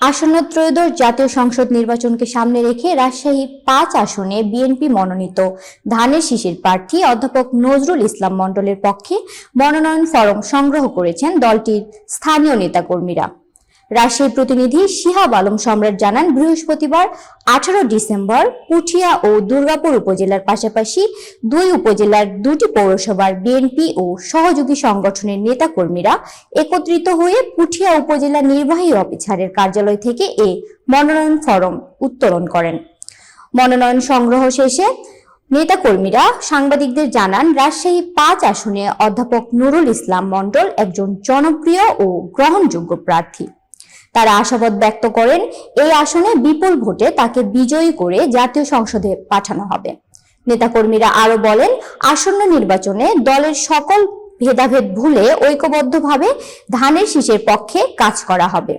আসন্ন ত্রয়োদশ জাতীয় সংসদ নির্বাচনকে সামনে রেখে রাজশাহী পাঁচ আসনে বিএনপি মনোনীত ধানের শিশির প্রার্থী অধ্যাপক নজরুল ইসলাম মণ্ডলের পক্ষে মনোনয়ন ফরম সংগ্রহ করেছেন দলটির স্থানীয় নেতাকর্মীরা। রাজশাহী প্রতিনিধি শিহাব আলম সম্রাট জানান, বৃহস্পতিবার আঠারো ডিসেম্বর পুঠিয়া ও দুর্গাপুর উপজেলার পাশাপাশি দুই উপজেলার দুটি পৌরসভার বিএনপি ও সহযোগী সংগঠনের নেতাকর্মীরা একত্রিত হয়ে পুঠিয়া উপজেলা নির্বাহী অফিসারের কার্যালয় থেকে এ মনোনয়ন ফরম উত্তোলন করেন। মনোনয়ন সংগ্রহ শেষে নেতাকর্মীরা সাংবাদিকদের জানান, রাজশাহী পাঁচ আসনে অধ্যাপক নুরুল ইসলাম মণ্ডল একজন জনপ্রিয় ও গ্রহণযোগ্য প্রার্থী। তারা আশাবাদ ব্যক্ত করেন, এই আসনে বিপুল ভোটে তাকে বিজয়ী করে জাতীয় সংসদে পাঠানো হবে। নেতাকর্মীরা আরও বলেন, আসন্ন নির্বাচনে দলের সকল ভেদাভেদ ভুলে ঐক্যবদ্ধভাবে ধানের শীষের পক্ষে কাজ করা হবে।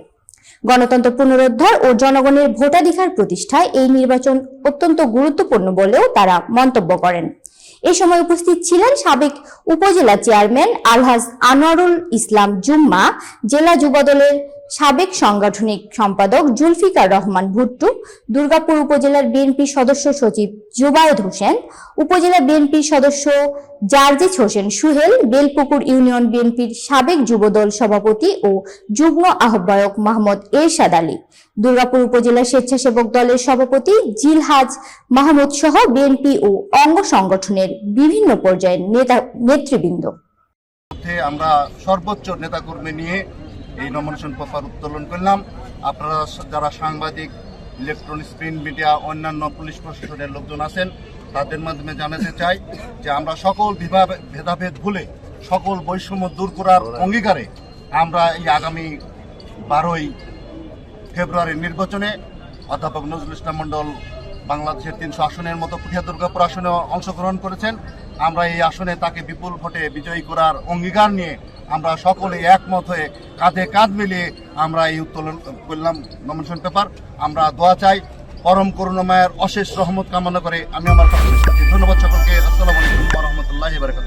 গণতন্ত্র পুনরুদ্ধার ও জনগণের ভোটাধিকার প্রতিষ্ঠায় এই নির্বাচন অত্যন্ত গুরুত্বপূর্ণ বলেও তারা মন্তব্য করেন। এ সময় উপস্থিত ছিলেন সাবেক উপজেলা চেয়ারম্যান আলহাজ আনোয়ারুল ইসলাম জুম্মা, জেলা যুবদলের সাবেক সাংগঠনিক সম্পাদক জুলফিকার রহমান ভুট্টু, দুর্গাপুর উপজেলার বিএনপি সদস্য সচিব জুবায়েদ হোসেন উপজেলা বিএনপির সদস্য জার্জিস হোসেন সুহেল, বেলপুকুর ইউনিয়ন বিএনপির সাবেক যুবদল সভাপতি ও যুগ্ম আহ্বায়ক মোহাম্মদ এরশাদ আলী, দুর্গাপুর উপজেলা স্বেচ্ছাসেবক দলের সভাপতি জিলহাজ মাহমুদ সহ বিএনপি ও অঙ্গ সংগঠনের বিভিন্ন পর্যায়ের নেতা নেতৃবৃন্দ। আমরা সর্বোচ্চ নেতাকর্মী নিয়ে এই নমিনেশন পেপার উত্তোলন করলাম। আপনারা যারা সাংবাদিক ইলেকট্রনিক্স প্রিন্ট মিডিয়া অন্যান্য পুলিশ প্রশাসনের লোকজন আছেন, তাদের মাধ্যমে জানাতে চাই যে আমরা সকল বিভাগ, ভেদাভেদ ভুলে সকল বৈষম্য দূর করার অঙ্গীকারে আমরা এই আগামী বারোই ফেব্রুয়ারির নির্বাচনে অধ্যাপক নজরুল ইসলাম মণ্ডল বাংলাদেশের তিনশো আসনের মতো পুঠিয়া দুর্গাপুর আসনে অংশগ্রহণ করেছেন। আমরা এই আসনে তাকে বিপুল ভোটে বিজয়ী করার অঙ্গীকার নিয়ে আমরা সকলে একমত হয়ে কাঁধে কাঁধ মিলিয়ে আমরা এই উত্তোলন করলাম। নমিনেশন পেপার আমরা দোয়া চাই পরম করুণাময়ের অশেষ রহমত কামনা করে আমি আমার ধন্যবাদ সকলকে। আসসালামু আলাইকুম রহমতুল্লাহ বারকাত